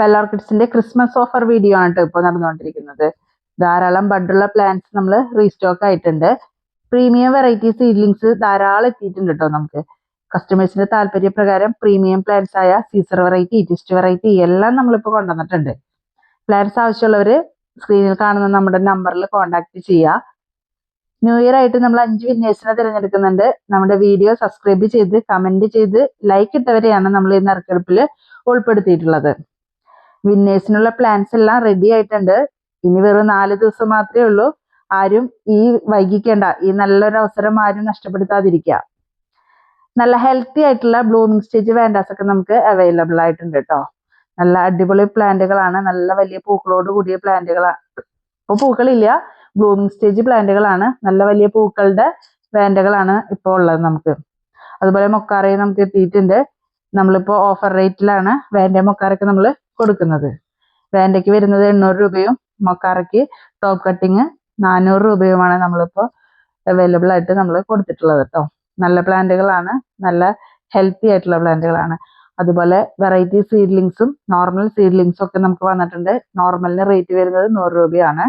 ബെല്ലോർക്കിഡ്സിന്റെ Christmas offer video ആണ് ഇപ്പോൾ നടന്നുകൊണ്ടിരിക്കുന്നത്. ധാരാളം ബഡുള്ള പ്ലാന്റ്സ് നമ്മൾ റീസ്റ്റോക്ക് ആയിട്ടുണ്ട്. പ്രീമിയം വെറൈറ്റി സീഡ്ലിങ്സ് ധാരാളം എത്തിയിട്ടുണ്ട് കേട്ടോ നമുക്ക്. കസ്റ്റമേഴ്സിന്റെ താല്പര്യപ്രകാരം പ്രീമിയം പ്ലാന്റ്സ് ആയ സീസർ വെറൈറ്റി ട്വിസ്റ്റ് വെറൈറ്റി എല്ലാം നമ്മളിപ്പോൾ കൊണ്ടുവന്നിട്ടുണ്ട്. പ്ലാന്റ്സ് ആവശ്യമുള്ളവർ സ്ക്രീനിൽ കാണുന്ന നമ്മുടെ നമ്പറിൽ കോൺടാക്ട് ചെയ്യുക ന്യൂ ഇയർ ആയിട്ട് നമ്മൾ അഞ്ച് വിന്നേഴ്സിനെ തിരഞ്ഞെടുക്കുന്നുണ്ട്. നമ്മുടെ വീഡിയോ സബ്സ്ക്രൈബ് ചെയ്ത് കമന്റ് ചെയ്ത് ലൈക്ക് ഇട്ടവരെയാണ് നമ്മൾ ഈ നറുക്കെടുപ്പിൽ ഉൾപ്പെടുത്തിയിട്ടുള്ളത്. വിന്നേഴ്സിനുള്ള പ്ലാൻസ് എല്ലാം റെഡി ആയിട്ടുണ്ട്. ഇനി വെറും നാല് ദിവസം മാത്രമേ ഉള്ളൂ. ആരും ഈ വൈകിക്കേണ്ട. ഈ നല്ലൊരു അവസരം ആരും നഷ്ടപ്പെടുത്താതിരിക്കുക. നല്ല ഹെൽത്തി ആയിട്ടുള്ള ബ്ലൂമിങ് സ്റ്റേജ് വേണ്ടാസ് ഒക്കെ നമുക്ക് അവൈലബിൾ ആയിട്ടുണ്ട് കേട്ടോ നല്ല അടിപൊളി പ്ലാന്റുകളാണ്. നല്ല വലിയ പൂക്കളോട് കൂടിയ പ്ലാന്റുകളാണ് ഇപ്പൊ പൂക്കളില്ല. Blooming stage പ്ലാന്റുകളാണ്. നല്ല വലിയ പൂക്കളുടെ വേണ്ടകളാണ് ഇപ്പോൾ ഉള്ളത് നമുക്ക്. അതുപോലെ മൊക്കാറയും നമുക്ക് എത്തിയിട്ടുണ്ട്. നമ്മളിപ്പോൾ ഓഫർ റേറ്റിലാണ് വേന്റെ മൊക്കാറൊക്കെ നമ്മൾ കൊടുക്കുന്നത്. വേണ്ടയ്ക്ക് വരുന്നത് എണ്ണൂറ് രൂപയും മൊക്കാറയ്ക്ക് ടോപ്പ് കട്ടിങ് നാനൂറ് രൂപയുമാണ് നമ്മളിപ്പോൾ അവൈലബിൾ ആയിട്ട് നമ്മൾ കൊടുത്തിട്ടുള്ളത് കേട്ടോ നല്ല പ്ലാന്റുകളാണ് നല്ല ഹെൽത്തി ആയിട്ടുള്ള പ്ലാന്റുകളാണ് അതുപോലെ വെറൈറ്റി സീഡ്ലിങ്സും നോർമൽ സീഡ്ലിങ്സും ഒക്കെ നമുക്ക് വന്നിട്ടുണ്ട്. നോർമലിന് റേറ്റ് വരുന്നത് നൂറ് രൂപയാണ്.